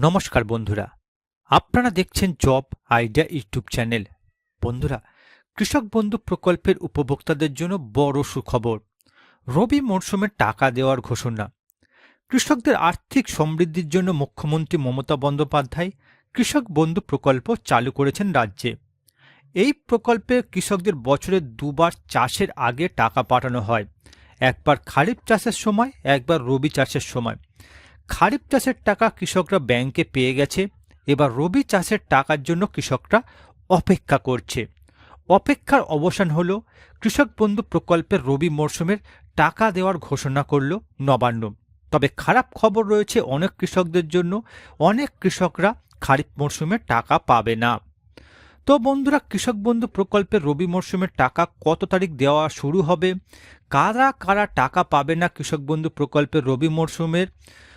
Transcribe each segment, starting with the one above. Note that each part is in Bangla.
নমস্কার বন্ধুরা। আপনারা দেখছেন জব আইডিয়া ইউটিউব চ্যানেল। বন্ধুরা, কৃষক বন্ধু প্রকল্পের উপভোক্তাদের জন্য বড় সুখবর। রবি মরশুমে টাকা দেওয়ার ঘোষণা। কৃষকদের আর্থিক সমৃদ্ধির জন্য মুখ্যমন্ত্রী মমতা বন্দ্যোপাধ্যায় কৃষক বন্ধু প্রকল্প চালু করেছেন রাজ্যে। এই প্রকল্পে কৃষকদের বছরে দুবার চাষের আগে টাকা পাঠানো হয়। একবার খারিফ চাষের সময়, একবার রবি চাষের সময়। খারিফ চাষের টাকা কৃষকরা ব্যাংকে পেয়ে গেছে, এবার রবি চাষের টাকার জন্য কৃষকরা অপেক্ষা করছে। অপেক্ষার অবসান হলো, কৃষক বন্ধু প্রকল্পের রবি মরশুমের টাকা দেওয়ার ঘোষণা করল নবান্ন। তবে খারাপ খবর রয়েছে অনেক কৃষকদের জন্য, অনেক কৃষকরা খারিফ মরশুমে টাকা পাবে না। তো বন্ধুরা, কৃষক বন্ধু প্রকল্পের রবি মরশুমের টাকা কত তারিখ দেওয়া শুরু হবে? কারা কারা টাকা পাবে না কৃষক বন্ধু প্রকল্পের রবি মরশুমের?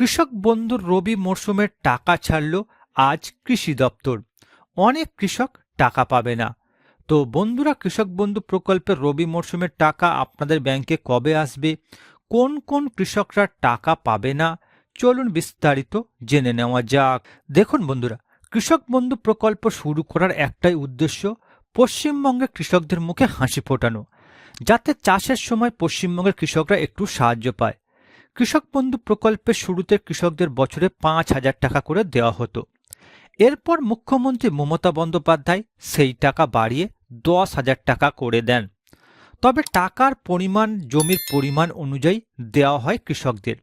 কৃষক বন্ধুর রবি মরশুমের টাকা ছাড়ল আজ কৃষি দপ্তর। অনেক কৃষক টাকা পাবে না। তো বন্ধুরা, কৃষক বন্ধু প্রকল্পের রবি মরশুমের টাকা আপনাদের ব্যাংকে কবে আসবে? কোন কোন কৃষকরা টাকা পাবে না? চলুন বিস্তারিত জেনে নেওয়া যাক। দেখুন বন্ধুরা, কৃষক বন্ধু প্রকল্প শুরু করার একটাই উদ্দেশ্য পশ্চিমবঙ্গে কৃষকদের মুখে হাসি ফোটানো, যাতে চাষের সময় পশ্চিমবঙ্গের কৃষকরা একটু সাহায্য পায়। কৃষক বন্ধু প্রকল্পের শুরুতে কৃষকদের বছরে পাঁচ হাজার টাকা করে দেওয়া হতো। এরপর মুখ্যমন্ত্রী মমতা বন্দ্যোপাধ্যায় সেই টাকা বাড়িয়ে দশ হাজার টাকা করে দেন। তবে টাকার পরিমাণ, জমির পরিমাণ অনুযায়ী দেওয়া হয় কৃষকদের।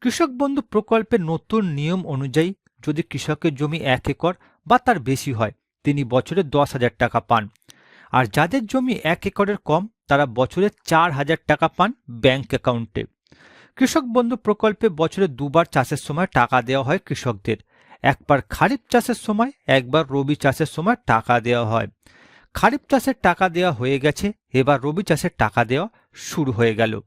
কৃষক বন্ধু প্রকল্পের নতুন নিয়ম অনুযায়ী যদি কৃষকের জমি এক একর বা তার বেশি হয়, তিনি বছরে দশ হাজার টাকা পান। আর যাদের জমি এক একরের কম, তারা বছরে চার হাজার টাকা পান ব্যাংক অ্যাকাউন্টে। কৃষক বন্ধু প্রকল্পে বছরে দুবার চাষের সময় টাকা দেওয়া হয় কৃষকদের। একবার খারিফ চাষের সময়, একবার রবি চাষের সময় টাকা দেওয়া হয়। খারিফ চাষের টাকা দেওয়া হয়ে গেছে, এবার রবি চাষের টাকা দেওয়া শুরু হয়ে গেল।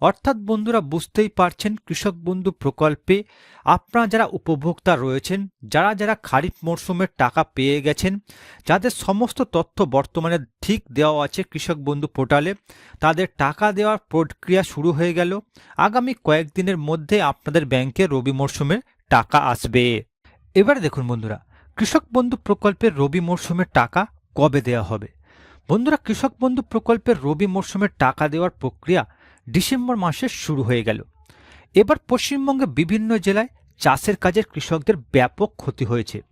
অর্থাৎ বন্ধুরা বুঝতেই পারছেন কৃষক বন্ধু প্রকল্পে আপনারা যারা উপভোক্তা রয়েছেন, যারা যারা খারিফ মরশুমের টাকা পেয়ে গেছেন, যাদের সমস্ত তথ্য বর্তমানে ঠিক দেওয়া আছে কৃষক বন্ধু পোর্টালে, তাদের টাকা দেওয়ার প্রক্রিয়া শুরু হয়ে গেল। আগামী কয়েকদিনের মধ্যে আপনাদের ব্যাংকে রবি মরশুমের টাকা আসবে। এবারে দেখুন বন্ধুরা, কৃষক বন্ধু প্রকল্পের রবি মরশুমের টাকা কবে দেওয়া হবে? বন্ধুরা, কৃষক বন্ধু প্রকল্পের রবি মরশুমের টাকা দেওয়ার প্রক্রিয়া ডিসেম্বর মাসে শুরু হয়ে গেল। এবার পশ্চিমবঙ্গে বিভিন্ন জেলায় চাষের কাজের কৃষকদের ব্যাপক ক্ষতি হয়েছে।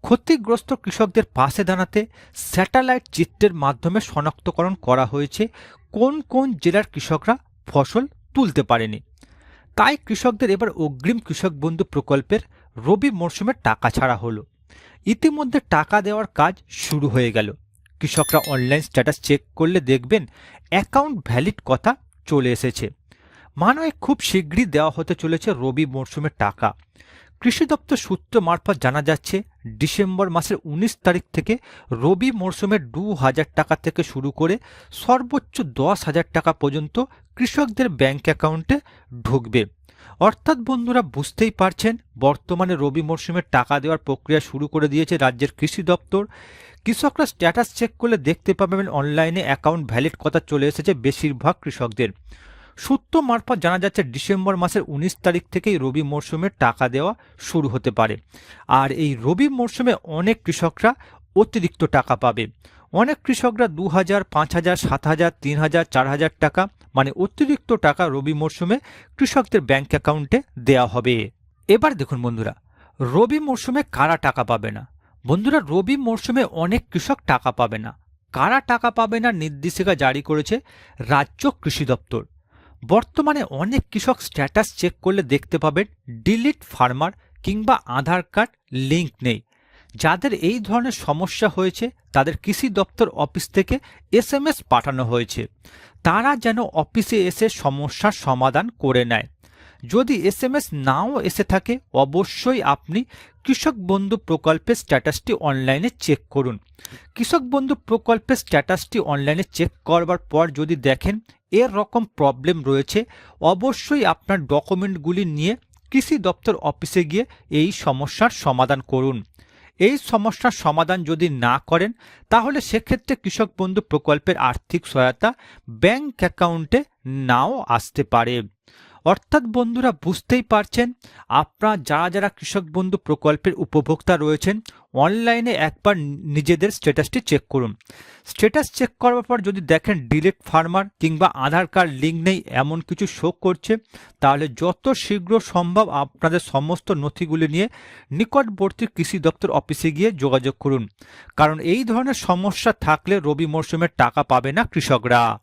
ক্ষতিগ্রস্ত কৃষকদের পাশে দাঁড়াতে স্যাটেলাইট চিত্রের মাধ্যমে শনাক্তকরণ করা হয়েছে কোন কোন জেলার কৃষকরা ফসল তুলতে পারেনি। তাই কৃষকদের এবার অগ্রিম কৃষক বন্ধু প্রকল্পের রবি মরশুমে টাকা ছাড়া হলো। ইতিমধ্যে টাকা দেওয়ার কাজ শুরু হয়ে গেল। কৃষকরা অনলাইন স্ট্যাটাস চেক করলে দেখবেন অ্যাকাউন্ট ভ্যালিড কথা চলে এসেছে। মানয় খুব শীঘ্রই দেওয়া হতে চলেছে রবি মরশুমের টাকা। কৃষি দপ্তর সূত্র মারফত জানা যাচ্ছে, ডিসেম্বর মাসের উনিশ তারিখ থেকে রবি মরশুমের দু হাজার টাকা থেকে শুরু করে সর্বোচ্চ দশ হাজার টাকা পর্যন্ত কৃষকদের ব্যাংক অ্যাকাউন্টে ঢুকবে। অর্থাৎ বন্ধুরা বুঝতেই পারছেন, বর্তমানে রবি মরশুমের টাকা দেওয়ার প্রক্রিয়া শুরু করে দিয়েছে রাজ্যের কৃষি দপ্তর। কৃষকরা স্ট্যাটাস চেক করলে দেখতে পাবেন অনলাইনে অ্যাকাউন্ট ভ্যালিড কথা চলে এসেছে বেশিরভাগ কৃষকদের। সূত্র মারফত জানা যাচ্ছে, ডিসেম্বর মাসের উনিশ তারিখ থেকেই রবি মরশুমে টাকা দেওয়া শুরু হতে পারে। আর এই রবি মরশুমে অনেক কৃষকরা অতিরিক্ত টাকা পাবে। অনেক কৃষকরা দু হাজার পাঁচ হাজার সাত হাজার তিন হাজার চার হাজার টাকা মানে অতিরিক্ত টাকা রবি মরশুমে কৃষকদের ব্যাংক অ্যাকাউন্টে দেওয়া হবে। এবার দেখুন বন্ধুরা, রবি মরশুমে কারা টাকা পাবে না? বন্ধুরা, রবি মরশুমে অনেক কৃষক টাকা পাবে না। কারা টাকা পাবে না নির্দেশিকা জারি করেছে রাজ্য কৃষি দপ্তর। বর্তমানে অনেক কৃষক স্ট্যাটাস চেক করলে দেখতে পাবেন, ডিলিট ফার্মার কিংবা আধার কার্ড লিঙ্ক নেই। যাদের এই ধরনের সমস্যা হয়েছে, তাদের কৃষি দপ্তর অফিস থেকে এসএমএস পাঠানো হয়েছে। তারা যেন অফিসে এসে সমস্যার সমাধান করে নেয়। যদি এসএমএস নাও এসে থাকে, অবশ্যই আপনি কৃষক বন্ধু প্রকল্পের স্ট্যাটাসটি অনলাইনে চেক করুন। কৃষক বন্ধু প্রকল্পের স্ট্যাটাসটি অনলাইনে চেক করবার পর যদি দেখেন এর রকম প্রবলেম রয়েছে, অবশ্যই আপনার ডকুমেন্টগুলি নিয়ে কৃষি দপ্তর অফিসে গিয়ে এই সমস্যার সমাধান করুন। এই সমস্যার সমাধান যদি না করেন, তাহলে সেক্ষেত্রে কৃষক বন্ধু প্রকল্পের আর্থিক সহায়তা ব্যাংক অ্যাকাউন্টে নাও আসতে পারে। অর্থাৎ বন্ধুরা বুঝতেই পারছেন, আপনারা যারা যারা কৃষক বন্ধু প্রকল্পের উপভোক্তা রয়েছেন, অনলাইনে একবার নিজেদের স্ট্যাটাসটি চেক করুন। স্ট্যাটাস চেক করার পর যদি দেখেন ডিলেট ফার্মার কিংবা আধার কার্ড লিঙ্ক নেই, এমন কিছু শো করছে, তাহলে যত শীঘ্র সম্ভব আপনাদের সমস্ত নথিগুলি নিয়ে নিকটবর্তী কৃষি দপ্তর অফিসে গিয়ে যোগাযোগ করুন। কারণ এই ধরনের সমস্যা থাকলে রবি মরশুমে টাকা পাবে না কৃষকরা।